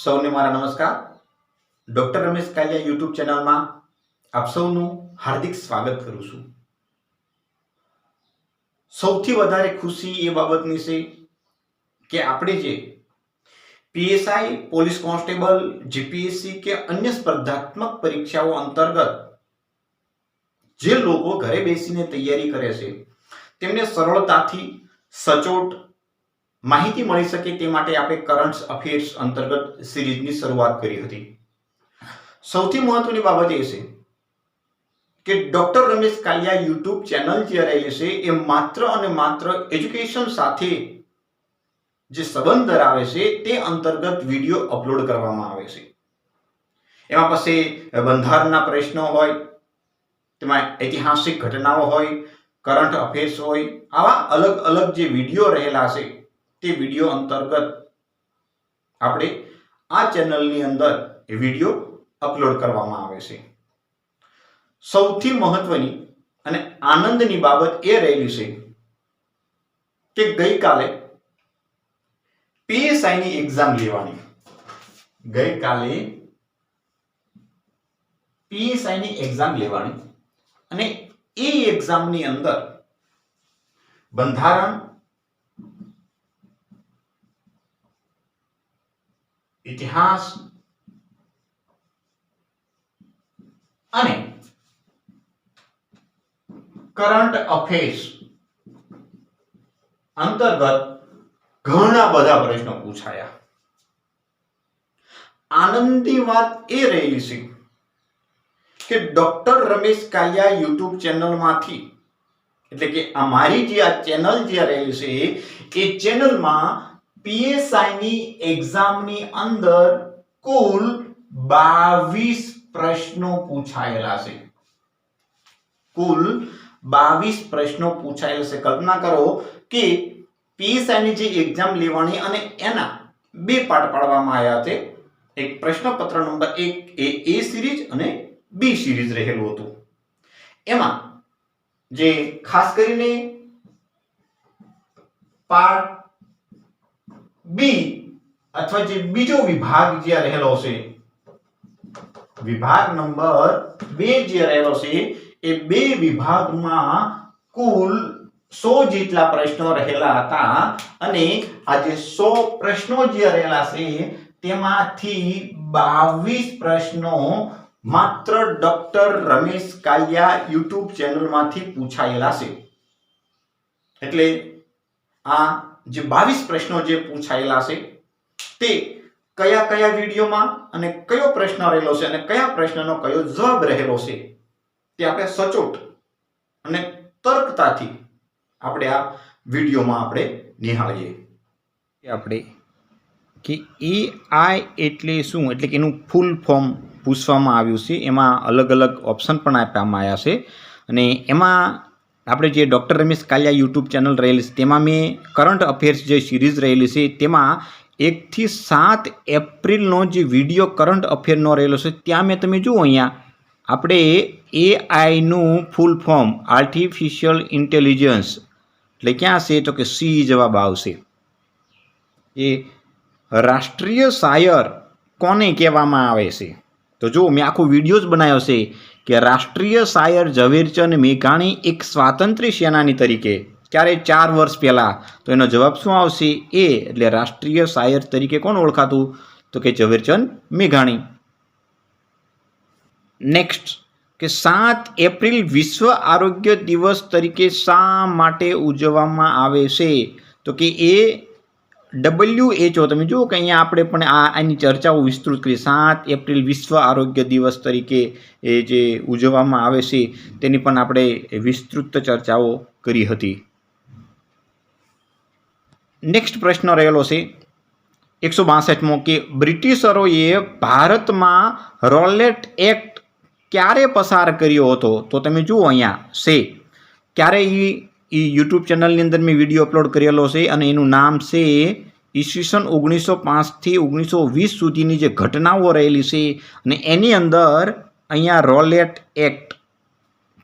સૌને મારા નમસ્કાર. ડૉક્ટર રમેશ કાલિયા યુટ્યુબ ચેનલમાં આપ સૌનું હાર્દિક સ્વાગત કરું છું. સૌથી વધારે ખુશી એ બાબતની છે કે આપણે જે પીએસઆઈ, પોલીસ કોન્સ્ટેબલ, જીપીએસસી કે અન્ય સ્પર્ધાત્મક પરીક્ષાઓ અંતર્ગત જે લોકો ઘરે બેસીને તૈયારી કરે છે, તેમને સરળતાથી સચોટ માહિતી મળી શકે તે માટે આપણે કરંટ અફેર્સ અંતર્ગત સિરીઝની શરૂઆત કરી હતી. સૌથી મહત્વની બાબત એ છે કે doctor Ramesh Kalia YouTube channel જે રહેલી છે એ માત્ર અને માત્ર એજ્યુકેશન સાથે જે સંબંધ ધરાવે છે તે અંતર્ગત વીડિયો અપલોડ કરવામાં આવે છે. એમાં પછી બંધારણના પ્રશ્નો હોય, તેમાં ઐતિહાસિક ઘટનાઓ હોય, કરંટ અફેર્સ હોય, આવા અલગ અલગ જે વીડિયો રહેલા છે તે વીડિયો અંતર્ગત આપણે આ ચેનલની અંદર એ વીડિયો અપલોડ કરવામાં આવે છે. સૌથી મહત્વની અને આનંદની બાબત એ રહેલી છે કે ગઈકાલે પીએસઆઈની એક્ઝામ લેવાની. ગઈકાલે પીએસઆઈની એક્ઝામ લેવાની અને એ એક્ઝામની અંદર બંધારણ ઇતિહાસ અને કરંટ અફેર્સ અંતર્ગત ઘણા બધા પ્રશ્નો પૂછાયા. આનંદની વાત એ રહેલી છે કે ડોક્ટર રમેશ કાલિયા યુટ્યુબ ચેનલમાંથી એટલે કે અમારી જે આ ચેનલ જે રહેલી છે, એ ચેનલમાં પીએસઆઈની એક્ઝામની અંદર કુલ બાવીસ પ્રશ્નો પૂછાયેલા છે. કુલ બાવીસ પ્રશ્નો પૂછાયેલા છે. કલ્પના કરો કે પીએસઆઈની જે એક્ઝામ લેવાની અને એના બે પાર્ટ પાડવામાં આવ્યા છે. એક પ્રશ્નપત્ર નંબર એક એ એ સિરીઝ અને બી સિરીઝ રહેલું હતું. એમાં જે ખાસ કરીને પાર્ટ બી અથવા જે બીજો વિભાગ જે રહેલો છે, વિભાગ નંબર બે જે રહેલો છે, એ બે વિભાગમાં કુલ સો જેટલા પ્રશ્નો રહેલા હતા અને આજે સો પ્રશ્નો જે રહેલા છે, તેમાંથી બાવીસ પ્રશ્નો માત્ર ડોક્ટર રમેશ કાલિયા યુટ્યુબ ચેનલમાંથી પૂછાયેલા છે. એટલે આ જે બાવીસ પ્રશ્નો જે પૂછાયેલા છે, તે કયા કયા વિડીયોમાં અને કયો પ્રશ્ન રહેલો છે અને કયા પ્રશ્નનો કયો જવાબ રહેલો છે, તે આપણે સચોટ અને તર્કતાથી આપણે આ વિડીયોમાં આપણે નિહાળીએ. આપણે કે એ આઈ એટલે શું? એટલે કે એનું ફૂલ ફોર્મ પૂછવામાં આવ્યું છે. એમાં અલગ અલગ ઓપ્શન પણ આપવામાં આવ્યા છે અને એમાં આપણે જે doctor Ramesh Kalia YouTube channel રહેલી છે, તેમાં મેં કરંટ અફેર્સ જે સિરીઝ રહેલી છે, તેમાં એકથી સાત એપ્રિલનો જે વીડિયો કરંટ અફેરનો રહેલો છે, ત્યાં મેં તમે જુઓ અહીંયા, આપણે એઆઈનું ફૂલ ફોર્મ આર્ટિફિશિયલ ઇન્ટેલિજન્સ એટલે ક્યાં છે? તો કે સી જવાબ આવશે. એ રાષ્ટ્રીય શાયર કોને કહેવામાં આવે છે? તો જુઓ, મેં આખો વીડિયો જ બનાવ્યો છે. કે રાષ્ટ્રીય શાયર ઝવેરચંદ મેઘાણી એક સ્વાતંત્ર્ય સેનાની તરીકે ક્યારે ચાર વર્ષ પહેલાં? તો એનો જવાબ શું આવશે? એ એટલે રાષ્ટ્રીય શાયર તરીકે કોણ ઓળખાતું? તો કે ઝવેરચંદ મેઘાણી. નેક્સ્ટ કે સાત એપ્રિલ વિશ્વ આરોગ્ય દિવસ તરીકે શા માટે ઉજવવામાં આવે છે? તો કે એ ડબલ્યુ એચઓ તમે જુઓ કે અહીંયા આપણે પણ આ આની ચર્ચાઓ વિસ્તૃત કરી. સાત એપ્રિલ વિશ્વ આરોગ્ય દિવસ તરીકે એ જે ઉજવવામાં આવે છે, તેની પણ આપણે વિસ્તૃત ચર્ચાઓ કરી હતી. નેક્સ્ટ પ્રશ્ન રહેલો છે, એકસો બાસઠમો કે બ્રિટિશરોએ ભારતમાં રોલેટ એક્ટ ક્યારે પસાર કર્યો હતો? તો તમે જુઓ અહીંયા, છે. ક્યારે એ એ યુટ્યુબ ચેનલની અંદર મેં વીડિયો અપલોડ કરેલો છે અને એનું નામ છે ઈસવીસન ઓગણીસો પાંચથી ઓગણીસો વીસ સુધીની જે ઘટનાઓ રહેલી છે અને એની અંદર અહીંયા રોલેટ એક્ટ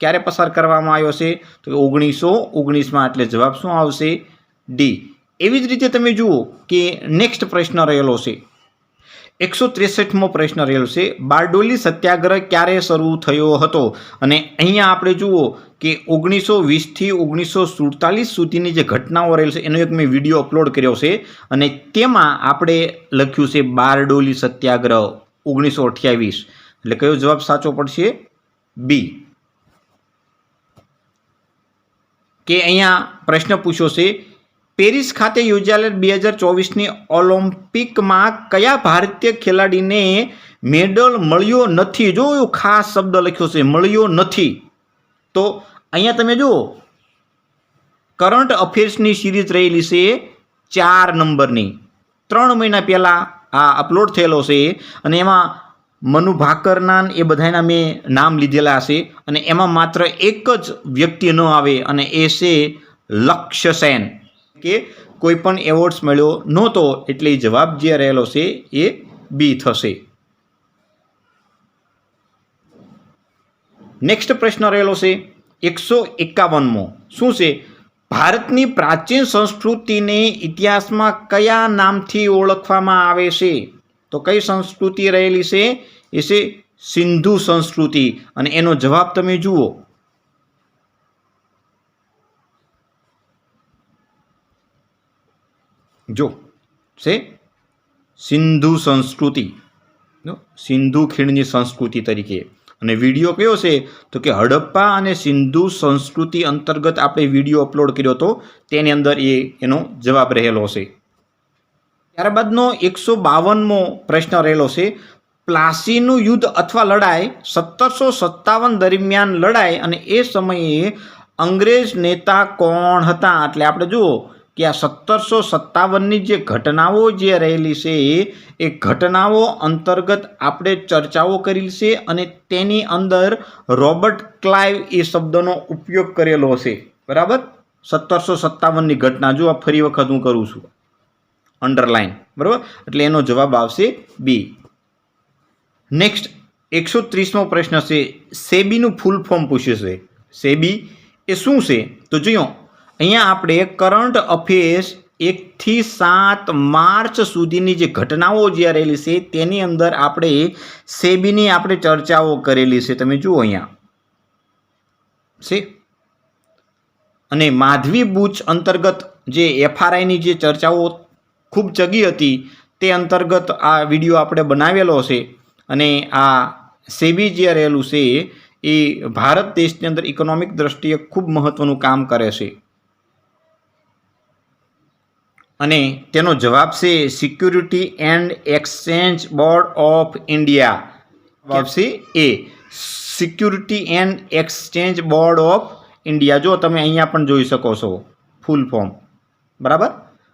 ક્યારે પસાર કરવામાં આવ્યો છે? તો ઓગણીસો ઓગણીસમાં. એટલે જવાબ શું આવશે? ડી. એવી જ રીતે તમે જુઓ કે નેક્સ્ટ પ્રશ્ન રહેલો છે. એકસો ત્રેસઠમો પ્રશ્ન રહેલો છે, બારડોલી સત્યાગ્રહ ક્યારે શરૂ થયો હતો? અને અહીંયા આપણે જુઓ કે ઓગણીસો વીસથી ઓગણીસો સુડતાલીસ સુધીની જે ઘટનાઓ રહેલ છે, એનો એક મેં વીડિયો અપલોડ કર્યો છે અને તેમાં આપણે લખ્યું છે, બારડોલી સત્યાગ્રહ ઓગણીસો અઠ્યાવીસ. એટલે કયો જવાબ સાચો પડશે? બી. કે અહીંયા પ્રશ્ન પૂછ્યો છે પેરિસ ખાતે યોજાયેલ બે હજાર ચોવીસની ઓલિમ્પિકમાં કયા ભારતીય ખેલાડીને મેડલ મળ્યો નથી? જો ખાસ શબ્દ લખ્યો છે, મળ્યો નથી, તો અહીંયા તમે જુઓ. કરંટ અફેર્સની સિરીઝ રહેલી છે ચાર નંબરની. ત્રણ મહિના પહેલાં આ અપલોડ થયેલો છે અને એમાં મનુ ભાકરના એ બધાના મેં નામ લીધેલા હશે અને એમાં માત્ર એક જ વ્યક્તિ ન આવે અને એ છે લક્ષ્ય સેન કે કોઈ પણ એવોર્ડ્સ મળ્યો નહોતો એટલે જવાબ જે રહેલો છે એ બી થશે. નેક્સ્ટ પ્રશ્ન રહેલો છે એકસો એકાવનમો. શું છે? ભારતની પ્રાચીન સંસ્કૃતિને ઇતિહાસમાં કયા નામથી ઓળખવામાં આવે છે? તો કઈ સંસ્કૃતિ રહેલી છે? એ છે સિંધુ સંસ્કૃતિ. અને એનો જવાબ તમે જુઓ. જો છે સિંધુ સંસ્કૃતિ. સિંધુ ખીણની સંસ્કૃતિ તરીકે. અને વીડિયો કયો છે? તો કે હડપ્પા અને સિંધુ સંસ્કૃતિ અંતર્ગત આપણે વીડિયો અપલોડ કર્યો હતો તેની અંદર એ એનો જવાબ રહેલો છે. ત્યારબાદનો એકસો બાવનમો પ્રશ્ન રહેલો છે. પ્લાસીનું યુદ્ધ અથવા લડાઈ સત્તરસો સત્તાવન દરમિયાન લડાઈ અને એ સમયે અંગ્રેજ નેતા કોણ હતા? એટલે આપણે જુઓ કે આ સત્તરસો સત્તાવનની જે ઘટનાઓ જે રહેલી છે, એ ઘટનાઓ અંતર્ગત આપણે ચર્ચાઓ કરેલી છે અને તેની અંદર રોબર્ટ ક્લાઇવ એ શબ્દનો ઉપયોગ કરેલો છે. બરાબર? સત્તરસો સત્તાવનની ઘટના. જો આ ફરી વખત હું કરું છું. અંડરલાઇન. બરાબર? એટલે એનો જવાબ આવશે બી નેક્સ્ટ એકસો ત્રીસમો પ્રશ્ન છે. સેબીનું ફૂલ ફોર્મ પૂછ્યું છે. સેબી એ શું છે? તો જોયો અહીંયા આપણે કરંટ અફેર્સ એકથી સાત માર્ચ સુધીની જે ઘટનાઓ જે રહેલી છે તેની અંદર આપણે સેબીની આપણે ચર્ચાઓ કરેલી છે. તમે જુઓ અહીંયા. છે? અને માધવી બુચ અંતર્ગત જે એફઆરઆઈની જે ચર્ચાઓ ખૂબ જગી હતી તે અંતર્ગત આ વીડિયો આપણે બનાવેલો છે. અને આ સેબી જે રહેલું છે એ ભારત દેશની અંદર ઇકોનોમિક દ્રષ્ટિએ ખૂબ મહત્ત્વનું કામ કરે છે. અને તેનો જવાબ છે security and exchange board of India જવાબ છે એ security and exchange board of India જો તમે અહીંયા પણ જોઈ શકો છો ફૂલ ફોર્મ બરાબર?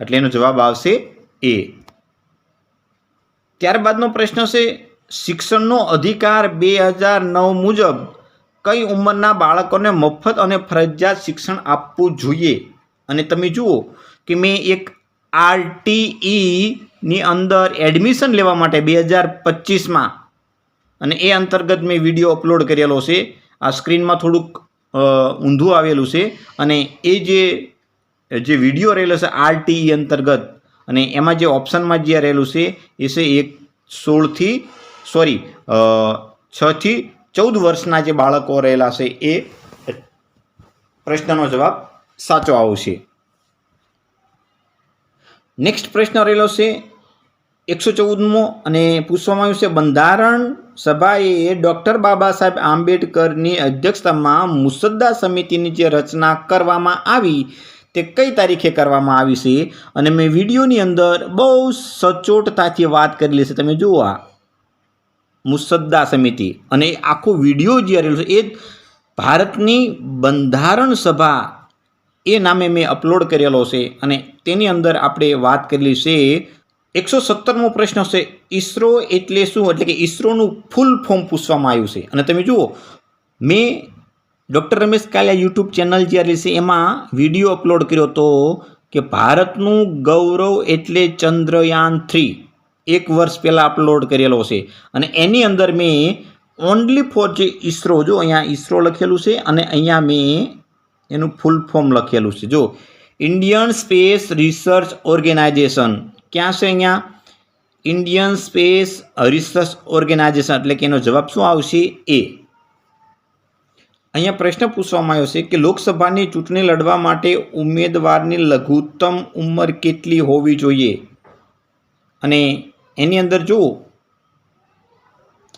એટલે એનો જવાબ આવશે એ ત્યારબાદનો પ્રશ્ન છે, શિક્ષણનો અધિકાર બે હજાર નવ મુજબ કઈ ઉંમરના બાળકોને મફત અને ફરજિયાત શિક્ષણ આપવું જોઈએ? અને તમે જુઓ કે મેં એક આરટીઈની અંદર એડમિશન લેવા માટે બે હજાર પચીસમાં. અને એ અંતર્ગત મેં વીડિયો અપલોડ કરેલો છે. આ સ્ક્રીનમાં થોડુંક ઊંધું આવેલું છે. અને એ જે જે વીડિયો રહેલો છે આરટીઈ અંતર્ગત, અને એમાં જે ઓપ્શનમાં જે રહેલું છે, એ છે એક સોળથી સોરી છથી ચૌદ વર્ષના જે બાળકો રહેલા છે એ પ્રશ્નનો જવાબ સાચો આવશે. નેક્સ્ટ પ્રશ્ન રહેલો છે, એકસો ચૌદમો અને પૂછવામાં આવ્યું છે, બંધારણ સભાએ ડૉક્ટર બાબા સાહેબ આંબેડકરની અધ્યક્ષતામાં મુસદ્દા સમિતિની જે રચના કરવામાં આવી, તે કઈ તારીખે કરવામાં આવી છે? અને મેં વિડીયોની અંદર બહુ સચોટતાથી વાત કરેલી છે, તમે જુઓ આ. મુસદ્દા સમિતિ. અને આખો વીડિયો જે રહેલો છે, એ ભારતની બંધારણ સભા એ નામે મેં અપલોડ કરેલો છે અને તેની અંદર આપણે વાત કરેલી છે, એકસો સત્તરમો પ્રશ્ન છે, ઈસરો એટલે શું? એટલે કે ઈસરોનું ફૂલ ફોર્મ પૂછવામાં આવ્યું છે. અને તમે જુઓ, મેં doctor Ramesh Kalia YouTube channel જ્યારે છે એમાં વીડિયો અપલોડ કર્યો હતો કે ભારતનું ગૌરવ એટલે ચંદ્રયાન થ્રી એક વર્ષ પહેલાં અપલોડ કરેલો છે. અને એની અંદર મેં ઓનલી ફોર જે ઈસરો, જો અહીંયા ઈસરો લખેલું છે અને અહીંયા મેં એનું ફૂલ ફોર્મ લખેલું છે. જો ઇન્ડિયન સ્પેસ રિસર્ચ ઓર્ગેનાઇઝેશન ક્યાં છે અહીંયા? ઇન્ડિયન સ્પેસ રિસર્ચ ઓર્ગેનાઇઝેશન એટલે કે એનો જવાબ શું આવશે? એ અહીંયા પ્રશ્ન પૂછવામાં આવ્યો છે કે લોકસભાની ચૂંટણી લડવા માટે ઉમેદવારની લઘુત્તમ ઉંમર કેટલી હોવી જોઈએ? અને એની અંદર જો,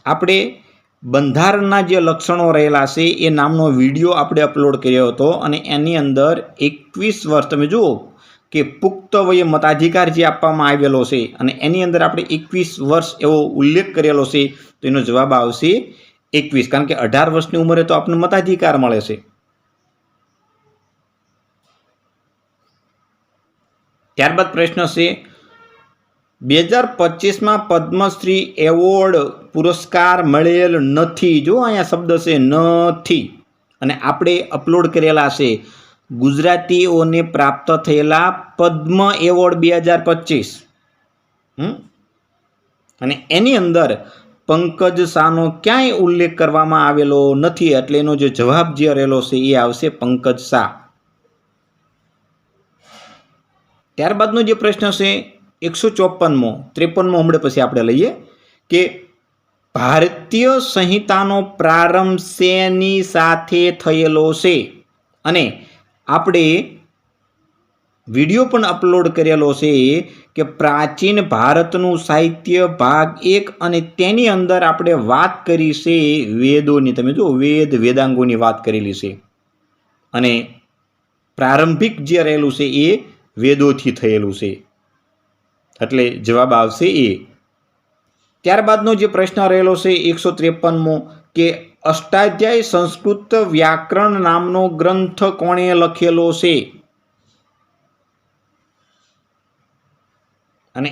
આપણે બંધારણના જે લક્ષણો રહેલા છે એ નામનો વીડિયો આપણે અપલોડ કર્યો હતો અને એની અંદર એકવીસ વર્ષ, તમે જુઓ કે પુખ્ત વયે મતાધિકાર જે આપવામાં આવેલો છે અને એની અંદર આપણે એકવીસ વર્ષ એવો ઉલ્લેખ કરેલો છે, તો એનો જવાબ આવશે એકવીસ. કારણ કે અઢાર વર્ષની ઉંમરે તો આપણને મતાધિકાર મળે છે. ત્યારબાદ પ્રશ્ન છે બે હજાર પચીસમાં પદ્મશ્રી એવોર્ડ પુરસ્કાર મળેલ નથી. જો અહીંયા શબ્દ છે નથી, અને આપણે અપલોડ કરેલા છે. ગુજરાતીઓને પ્રાપ્ત થયેલા પદ્મ એવોર્ડ બે હજાર પચીસ. અને એની અંદર પંકજ શાહનો ક્યાંય ઉલ્લેખ કરવામાં આવેલો નથી, એટલે એનો જે જવાબ જે રહેલો છે એ આવશે પંકજ શાહ. ત્યારબાદનો જે પ્રશ્ન છે એકસો ચોપનમો ત્રેપનમો હમણાં પછી આપણે લઈએ કે ભારતીય સંહિતાનો પ્રારંભ શેની સાથે થયેલો છે? અને આપણે વીડિયો પણ અપલોડ કરેલો છે કે પ્રાચીન ભારતનું સાહિત્ય ભાગ એક અને તેની અંદર આપણે વાત કરી છે વેદોની. તમે જો વેદ વેદાંગોની વાત કરેલી છે. અને પ્રારંભિક જે રહેલું છે એ વેદોથી થયેલું છે. એટલે જવાબ આવશે એ. ત્યારબાદનો જે પ્રશ્ન રહેલો છે એકસો ત્રેપનમો કે અષ્ટાધ્યાય સંસ્કૃત વ્યાકરણ નામનો ગ્રંથ કોણે લખેલો છે? અને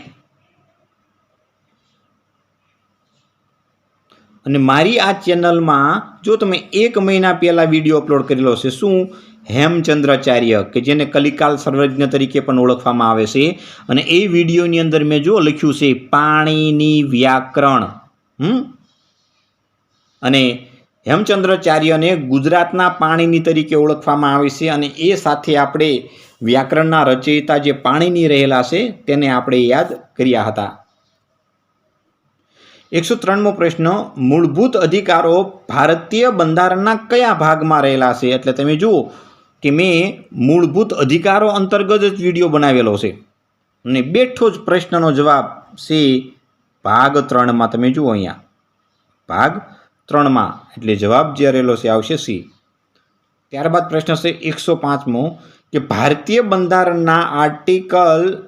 અને મારી આ ચેનલમાં જો તમે એક મહિના પહેલાં વીડિયો અપલોડ કરેલો છે, શું હેમચંદ્રાચાર્ય, કે જેને કલિકાલ સર્વજ્ઞ તરીકે પણ ઓળખવામાં આવે છે. અને એ વિડીયોની અંદર મેં જો લખ્યું છે, પાણીની વ્યાકરણ. હમ? અને હેમચંદ્રાચાર્યને ગુજરાતના પાણીની તરીકે ઓળખવામાં આવે છે અને એ સાથે આપણે વ્યાકરણના રચયિતા જે પાણીની રહેલા છે, તેને આપણે યાદ કર્યા હતા. એકસો ત્રણમો પ્રશ્ન, મૂળભૂત અધિકારો ભારતીય બંધારણના કયા ભાગમાં રહેલા છે? એટલે તમે જુઓ કે મેં મૂળભૂત અધિકારો અંતર્ગત જ વીડિયો બનાવેલો છે. અને બેઠો જ પ્રશ્નનો જવાબ છે ભાગ ત્રણમાં તમે જુઓ અહીંયા. ભાગ ત્રણમાં એટલે જવાબ જે રહેલો છે આવશે સી. ત્યારબાદ પ્રશ્ન છે એકસો પાંચમો કે ભારતીય બંધારણના આર્ટિકલ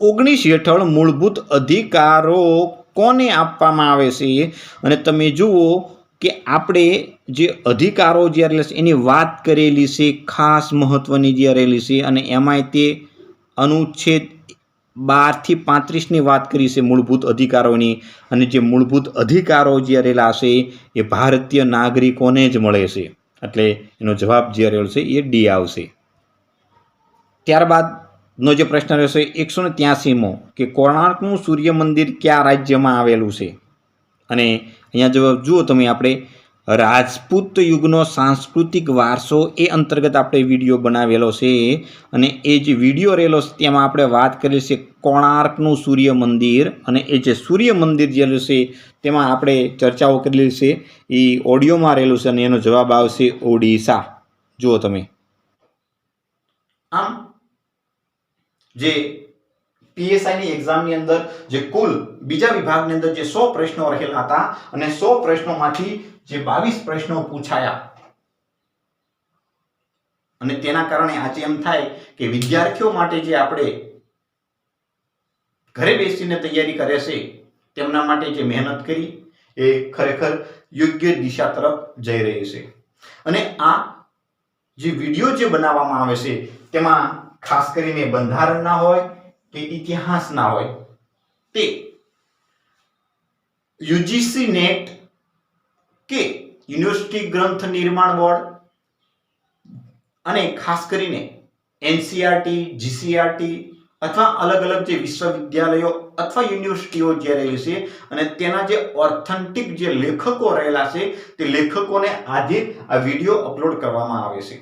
ઓગણીસ હેઠળ મૂળભૂત અધિકારો કોને આપવામાં આવે છે? અને તમે જુઓ કે આપણે જે અધિકારો જે રહેલા છે, એની વાત કરેલી છે, ખાસ મહત્ત્વની જે રહેલી છે, અને એમાંય તે અનુચ્છેદ બારથી પાંત્રીસની વાત કરી છે મૂળભૂત અધિકારોની. અને જે મૂળભૂત અધિકારો જે રહેલા છે, એ ભારતીય નાગરિકોને જ મળે છે. એટલે એનો જવાબ જે રહેલો છે, એ ડી આવશે. ત્યારબાદનો જે પ્રશ્ન રહેશે એકસો ને ત્યાસીમો કે કોણાર્કનું સૂર્ય મંદિર કયા રાજ્યમાં આવેલું છે? અને અહીંયા જવાબ જુઓ તમે આપણે. રાજપૂત યુગનો સાંસ્કૃતિક વારસો એ અંતર્ગત આપણે વીડિયો બનાવેલો છે અને એ જે વીડિયો રહેલો છે તેમાં આપણે વાત કરી છે કોણાર્કનું સૂર્ય મંદિર અને એ જે સૂર્ય મંદિર જે છે તેમાં આપણે ચર્ચાઓ કરેલી છે. એ ઓડિયોમાં રહેલું છે અને એનો જવાબ આવશે ઓડિશા. જુઓ તમે. આમ જે પીએસઆઈની એક્ઝામની અંદર જે કુલ બીજા વિભાગની અંદર જે સો પ્રશ્નો રહેલા હતા અને સો પ્રશ્નોમાંથી જે બાવીસ પ્રશ્નો પૂછાયા. અને તેના કારણે આજે એમ થાય કે વિદ્યાર્થીઓ માટે જે આપણે ઘરે બેસીને તૈયારી કરે છે, તેમના માટે જે મહેનત કરી, એ ખરેખર યોગ્ય દિશા તરફ જઈ રહી છે. અને આ જે વીડિયો જે બનાવવામાં આવે છે, તેમાં ખાસ કરીને બંધારણના હોય કે ઇતિહાસના હોય. તે યુજીસી નેટ કે યુનિવર્સિટી ગ્રંથ નિર્માણ બોર્ડ અને ખાસ કરીને એનસીઆરટી, જીસીઆરટી અથવા અલગ અલગ જે વિશ્વવિદ્યાલયો અથવા યુનિવર્સિટીઓ જે રહેલી છે અને તેના જે ઓથેન્ટિક જે લેખકો રહેલા છે, તે લેખકોને આજે આ વીડિયો અપલોડ કરવામાં આવે છે.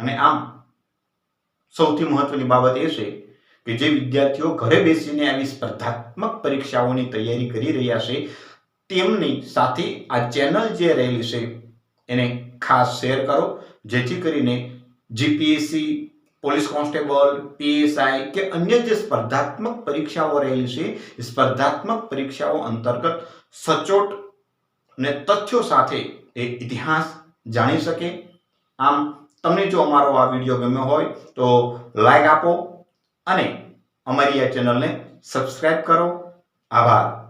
અને આમ સૌથી મહત્વની બાબત એ છે કે જે વિદ્યાર્થીઓ ઘરે બેસીને આવી સ્પર્ધાત્મક પરીક્ષાઓની તૈયારી કરી રહ્યા છે, તેમની સાથે આ ચેનલ જે રહેલી છે, એને ખાસ શેર કરો. જેથી કરીને જીપીએસસી, પોલીસ કોન્સ્ટેબલ, પીએસઆઈ કે અન્ય જે સ્પર્ધાત્મક પરીક્ષાઓ રહેલી છે સ્પર્ધાત્મક પરીક્ષાઓ અંતર્ગત સચોટ ને તથ્યો સાથે એ ઇતિહાસ જાણી શકે. આમ તમને જો અમારો આ વીડિયો ગમ્યો હોય તો લાઈક આપો અને અમારી આ ચેનલને સબસ્ક્રાઈબ કરો. આભાર.